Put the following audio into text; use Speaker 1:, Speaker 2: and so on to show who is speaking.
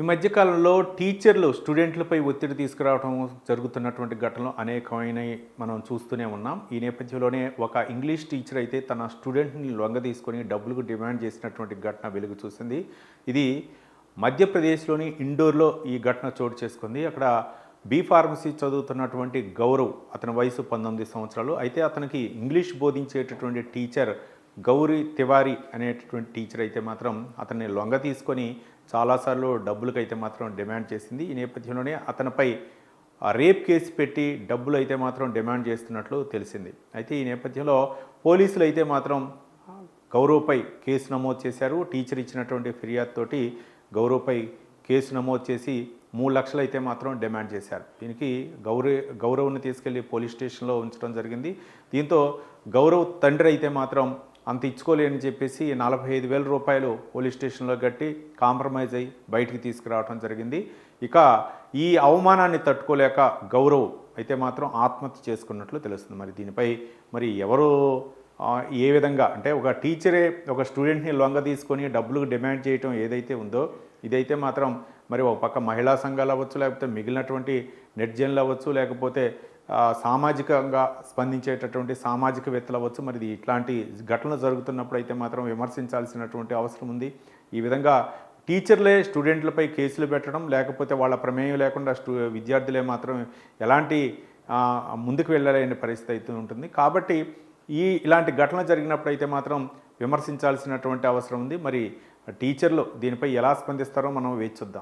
Speaker 1: ఈ మధ్యకాలంలో టీచర్లు స్టూడెంట్లపై ఒత్తిడి తీసుకురావడం జరుగుతున్నటువంటి ఘటనలు అనేకమైనవి మనం చూస్తూనే ఉన్నాం. ఈ నేపథ్యంలోనే ఒక ఇంగ్లీష్ టీచర్ అయితే తన స్టూడెంట్ని లొంగ తీసుకొని డబ్బులకు డిమాండ్ చేసినటువంటి ఘటన వెలుగు చూసింది. ఇది మధ్యప్రదేశ్లోని ఇండోర్లో ఈ ఘటన చోటు చేసుకుంది. అక్కడ బీ ఫార్మసీ చదువుతున్నటువంటి గౌరవ్ అతని వయసు పంతొమ్మిది సంవత్సరాలు. అయితే అతనికి ఇంగ్లీష్ బోధించేటటువంటి టీచర్ గౌరీ తివారీ అనేటటువంటి టీచర్ అయితే మాత్రం అతన్ని లొంగ తీసుకొని చాలాసార్లు డబ్బులకైతే మాత్రం డిమాండ్ చేసింది. ఈ నేపథ్యంలోనే అతనిపై ఆ రేప్ కేసు పెట్టి డబ్బులు అయితే మాత్రం డిమాండ్ చేస్తున్నట్లు తెలిసింది. అయితే ఈ నేపథ్యంలో పోలీసులు అయితే మాత్రం గౌరవ్పై కేసు నమోదు చేశారు. టీచర్ ఇచ్చినటువంటి ఫిర్యాదుతోటి గౌరవ్పై కేసు నమోదు చేసి మూడు లక్షలు అయితే మాత్రం డిమాండ్ చేశారు. దీనికి గౌరవ్ గౌరవ్ని తీసుకెళ్ళి పోలీస్ స్టేషన్లో ఉంచడం జరిగింది. దీంతో గౌరవ్ తండ్రి అయితే మాత్రం అంత ఇచ్చుకోలేని చెప్పేసి నలభై ఐదు వేల రూపాయలు పోలీస్ స్టేషన్లో కట్టి కాంప్రమైజ్ అయ్యి బయటికి తీసుకురావడం జరిగింది. ఇక ఈ అవమానాన్ని తట్టుకోలేక గౌరవ్ అయితే మాత్రం ఆత్మహత్య చేసుకున్నట్లు తెలుస్తుంది. మరి దీనిపై మరి ఎవరు ఏ విధంగా? అంటే ఒక టీచరే ఒక స్టూడెంట్ని లొంగ తీసుకొని డబ్బులు డిమాండ్ చేయటం ఏదైతే ఉందో ఇదైతే మాత్రం మరి ఒక పక్క మహిళా సంఘాలు అవ్వచ్చు లేకపోతే మిగిలినటువంటి నెట్జన్లు అవ్వచ్చు లేకపోతే సామాజికంగా స్పందించేటటువంటి సామాజికవేత్తలు అవ్వచ్చు. మరి ఇట్లాంటి ఘటనలు జరుగుతున్నప్పుడు అయితే మాత్రం విమర్శించాల్సినటువంటి అవసరం ఉంది. ఈ విధంగా టీచర్లే స్టూడెంట్లపై కేసులు పెట్టడం లేకపోతే వాళ్ళ ప్రమేయం లేకుండా స్టూ విద్యార్థులే మాత్రం ఎలాంటి ముందుకు వెళ్ళలేని పరిస్థితి అయితే ఉంటుంది. కాబట్టి ఈ ఇలాంటి ఘటన జరిగినప్పుడు అయితే మాత్రం విమర్శించాల్సినటువంటి అవసరం ఉంది. మరి టీచర్లు దీనిపై ఎలా స్పందిస్తారో మనం వేచి చూద్దాం.